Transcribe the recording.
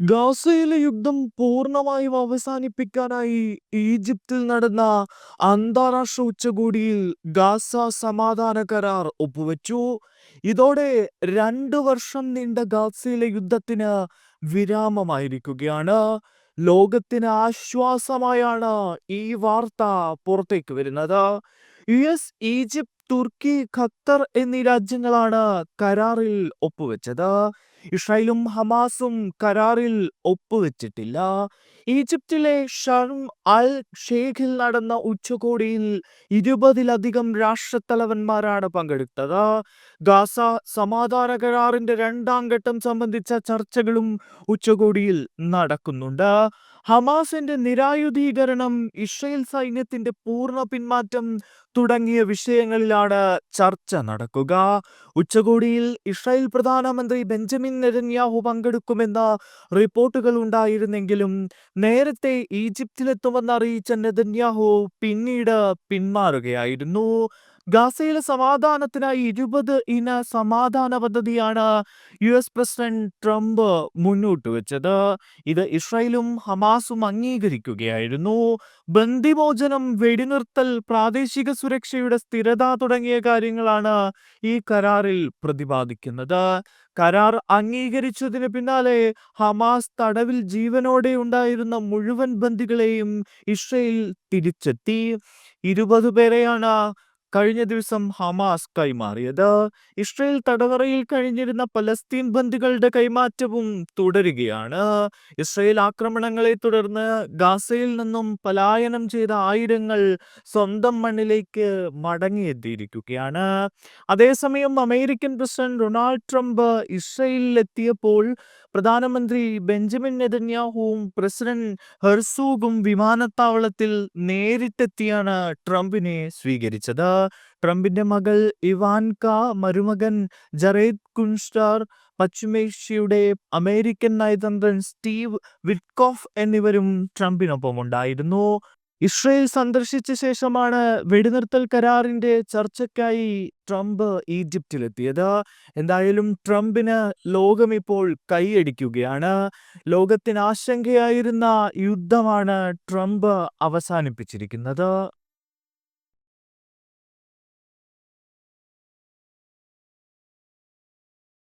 ഗാസയിലെ യുദ്ധം പൂർണമായും അവസാനിപ്പിക്കാനായി ഈജിപ്തിൽ നടന്ന അന്താരാഷ്ട്ര ഉച്ചകോടിയിൽ ഗാസ സമാധാന കരാർ ഒപ്പുവെച്ചു. ഇതോടെ രണ്ട് വർഷം നീണ്ട ഗാസയിലെ യുദ്ധത്തിന് വിരാമമായിരിക്കുകയാണ്. ലോകത്തിന് ആശ്വാസമായാണ് ഈ വാർത്ത പുറത്തേക്ക് വരുന്നത്. യു എസ്, ഈജിപ്ത്, തുർക്കി, ഖത്തർ എന്നീ രാജ്യങ്ങളാണ് കരാറിൽ ഒപ്പുവെച്ചത്. ഇസ്രായേലും ഹമാസും കരാറിൽ ഒപ്പുവെച്ചിട്ടില്ല. ഈജിപ്തിലെ ഷർം അൽ ഷേഖിൽ നടന്ന ഉച്ചകോടിയിൽ ഇരുപതിലധികം രാഷ്ട്രത്തലവന്മാരാണ് പങ്കെടുത്തത്. ഗാസ സമാധാന കരാറിന്റെ രണ്ടാം ഘട്ടം സംബന്ധിച്ച ചർച്ചകളും ഉച്ചകോടിയിൽ നടക്കുന്നുണ്ട്. ഹമാസിന്റെ നിരായുധീകരണം, ഇസ്രായേൽ സൈന്യത്തിന്റെ പൂർണ പിന്മാറ്റം തുടങ്ങിയ വിഷയങ്ങളിലാണ് ചർച്ച നടക്കുക. ഉച്ചകോടിയിൽ ഇസ്രായേൽ പ്രധാനമന്ത്രി ബെഞ്ചമിൻ നെതന്യാഹു പങ്കെടുക്കുമെന്ന റിപ്പോർട്ടുകൾ ഉണ്ടായിരുന്നെങ്കിലും നേരത്തെ ഈജിപ്തിലെത്തുമെന്ന് അറിയിച്ച നെതന്യാഹു പിന്നീട് പിന്മാറുകയായിരുന്നു. ഗാസയിലെ സമാധാനത്തിനായി ഇരുപത് ഇന സമാധാന പദ്ധതിയാണ് യു എസ് പ്രസിഡന്റ് ട്രംപ് മുന്നോട്ട് വെച്ചത് ഇത് ഇസ്രായേലും ഹമാസും അംഗീകരിക്കുകയായിരുന്നു. ബന്ദിമോചനം, വെടിനിർത്തൽ, പ്രാദേശിക സുരക്ഷയുടെ സ്ഥിരത തുടങ്ങിയ കാര്യങ്ങളാണ് ഈ കരാറിൽ പ്രതിപാദിക്കുന്നത്. കരാർ അംഗീകരിച്ചതിന് പിന്നാലെ ഹമാസ് തടവിൽ ജീവനോടെ ഉണ്ടായിരുന്ന മുഴുവൻ ബന്ദികളെയും ഇസ്രയേൽ തിരിച്ചെത്തി. ഇരുപത് പേരെയാണ് കഴിഞ്ഞ ദിവസം ഹമാസ് കൈമാറിയത്. ഇസ്രയേൽ തടവറയിൽ കഴിഞ്ഞിരുന്ന പലസ്തീൻ ബന്ധികളുടെ കൈമാറ്റവും തുടരുകയാണ്. ഇസ്രയേൽ ആക്രമണങ്ങളെ തുടർന്ന് ഗാസയിൽ നിന്നും പലായനം ചെയ്ത ആയിരങ്ങൾ സ്വന്തം മണ്ണിലേക്ക് മടങ്ങിയെത്തിയിരിക്കുകയാണ്. അതേസമയം അമേരിക്കൻ പ്രസിഡന്റ് ഡൊണാൾഡ് ട്രംപ് ഇസ്രയേലിലെത്തിയപ്പോൾ പ്രധാനമന്ത്രി ബെഞ്ചമിൻ നെതന്യാഹുവും പ്രസിഡന്റ് ഹെർസൂഗും വിമാനത്താവളത്തിൽ നേരിട്ടെത്തിയാണ് ട്രംപിനെ സ്വീകരിച്ചത്. ട്രംപിന്റെ മകൾ ഇവാൻക, മരുമകൻ ജറേദ് കുൻസ്റ്റാർ പശ്ചിമേഷ്യയുടെ അമേരിക്കൻ നയതന്ത്രൻ സ്റ്റീവ് വിറ്റ്കോഫ് എന്നിവരും ട്രംപിനൊപ്പം ഉണ്ടായിരുന്നു ഇസ്രയേൽ സന്ദർശിച്ച ശേഷമാണ് വെടിനിർത്തൽ കരാറിന്റെ ചർച്ചയ്ക്കായി ട്രംപ് ഈജിപ്തിലെത്തിയത്. എന്തായാലും ട്രംപിന് ലോകം ഇപ്പോൾ കൈയടിക്കുകയാണ്. ലോകത്തിന് ആശങ്കയായിരുന്ന യുദ്ധമാണ് ട്രംപ് അവസാനിപ്പിച്ചിരിക്കുന്നത്.